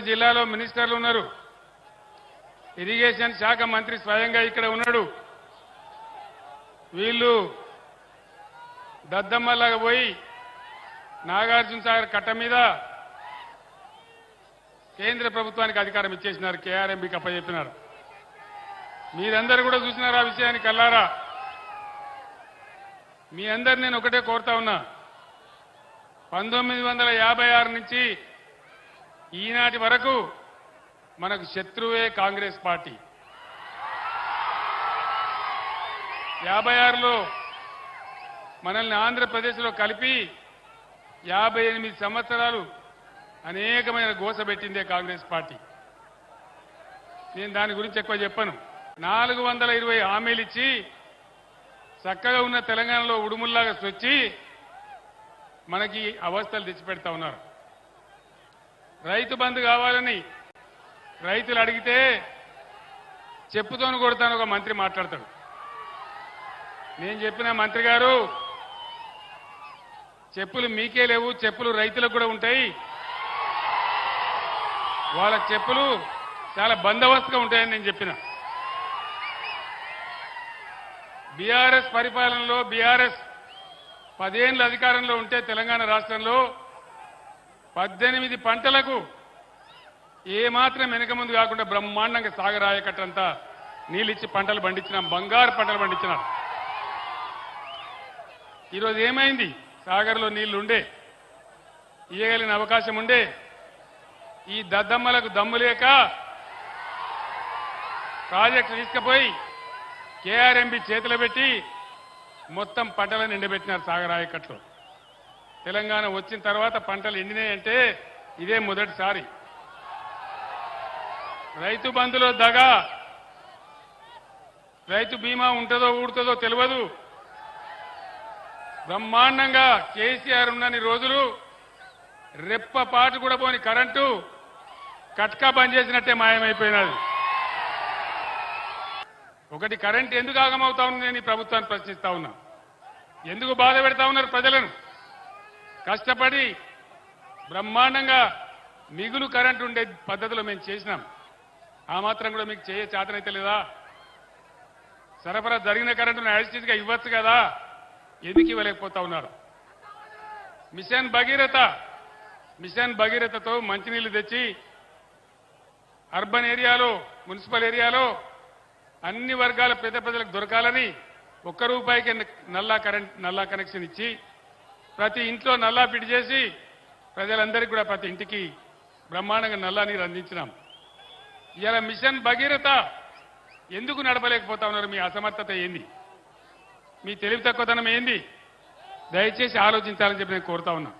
జిల్లాలో మినిస్టర్లు ఉన్నారు. ఇరిగేషన్ శాఖ మంత్రి స్వయంగా ఇక్కడ ఉన్నాడు. వీళ్ళు దద్దమ్మలాగా పోయి నాగార్జున సాగర్ కట్ట మీద కేంద్ర ప్రభుత్వానికి అధికారం ఇచ్చేసినారు. కేఆర్ఎంబీకి అప్పచెప్పినారు. మీరందరూ కూడా చూసినారు ఆ విషయాన్ని కల్లారా మీ అందరు నేను ఒకటే కోరుతా ఉన్నా. పంతొమ్మిది వందల యాభై ఆరు నుంచి ఈనాటి వరకు మనకు శత్రువే కాంగ్రెస్ పార్టీ. యాభై ఆరులో మనల్ని ఆంధ్రప్రదేశ్లో కలిపి యాభై ఎనిమిది సంవత్సరాలు అనేకమైన గోస పెట్టిందే కాంగ్రెస్ పార్టీ. నేను దాని గురించి ఎక్కువ చెప్పను. నాలుగు వందల ఇరవై హామీలు ఇచ్చి చక్కగా ఉన్న తెలంగాణలో ఉడుముల్లాగా వచ్చి మనకి అవస్థలు తెచ్చిపెడతా ఉన్నారు. రైతు బంధు కావాలని రైతులు అడిగితే చెప్పుతోను కొడతాను ఒక మంత్రి మాట్లాడతాడు. నేను చెప్పిన మంత్రి గారు చెప్పులు మీకే లేవు చెప్పులు రైతులకు కూడా ఉంటాయి. వాళ్ళ చెప్పులు చాలా బందోబస్తుగా ఉంటాయని నేను చెప్పిన. బీఆర్ఎస్ పరిపాలనలో బీఆర్ఎస్ పదేళ్ళు అధికారంలో ఉంటే తెలంగాణ రాష్ట్రంలో పద్దెనిమిది పంటలకు ఏమాత్రం వెనక ముందు కాకుండా బ్రహ్మాండంగా సాగరాయకట్టంతా నీళ్ళిచ్చి పంటలు పండించినాం బంగారు పంటలు పండించినాం. ఈరోజు ఏమైంది? సాగర్లో నీళ్ళు ఉండే ఇయ్యగలిగిన అవకాశం ఉండే ఈ దద్దమ్మలకు దమ్ము లేక ప్రాజెక్టు తీసుకుపోయి కేఆర్ఎంబి చేతిలో పెట్టి మొత్తం పంటలను ఎండబెట్టినారు సాగరాయకట్లో తెలంగాణ వచ్చిన తర్వాత పంటలు ఎండినాయంటే ఇదే మొదటిసారి. రైతు బంధులో దగా రైతు బీమా ఉంటుందో ఊడుతుందో తెలియదు బ్రహ్మాండంగా కేసీఆర్ ఉన్నన్ని రోజులు రెప్ప పాటు కూడా పోని కరెంటు కట్కా బంద్ చేసినట్టే మాయమైపోయినది. ఒకటి కరెంట్ ఎందుకు ఆగమవుతా ఉంది నేను ఈ ప్రభుత్వాన్ని ప్రశ్నిస్తా ఉన్నా. ఎందుకు బాధ పెడతా ఉన్నారు ప్రజలను? కష్టపడి బ్రహ్మాండంగా మిగులు కరెంట్ ఉండే పద్ధతిలో మేము చేసినాం. ఆ మాత్రం కూడా మీకు చేయ చేతనైతే లేదా సరఫరా జరిగిన కరెంటును యాజిటీస్గా ఇవ్వచ్చు కదా? ఎందుకు ఇవ్వలేకపోతా ఉన్నారు? మిషన్ భగీరథ మిషన్ భగీరథతో మంచినీళ్ళు తెచ్చి అర్బన్ ఏరియాలో మున్సిపల్ ఏరియాలో అన్ని వర్గాల పేద ప్రజలకు దొరకాలని ఒక్క రూపాయికి నల్లా కరెంట్ నల్లా కనెక్షన్ ఇచ్చి ప్రతి ఇంట్లో నల్లా పిడి చేసి ప్రజలందరికీ కూడా ప్రతి ఇంటికి బ్రహ్మాండంగా నల్లా నీరు అందించినాం. ఇలా మిషన్ భగీరథ ఎందుకు నడపలేకపోతా ఉన్నారు? మీ అసమర్థత ఏంది? మీ తెలివి తక్కువతనం ఏంది? దయచేసి ఆలోచించాలని చెప్పి నేను కోరుతా ఉన్నా.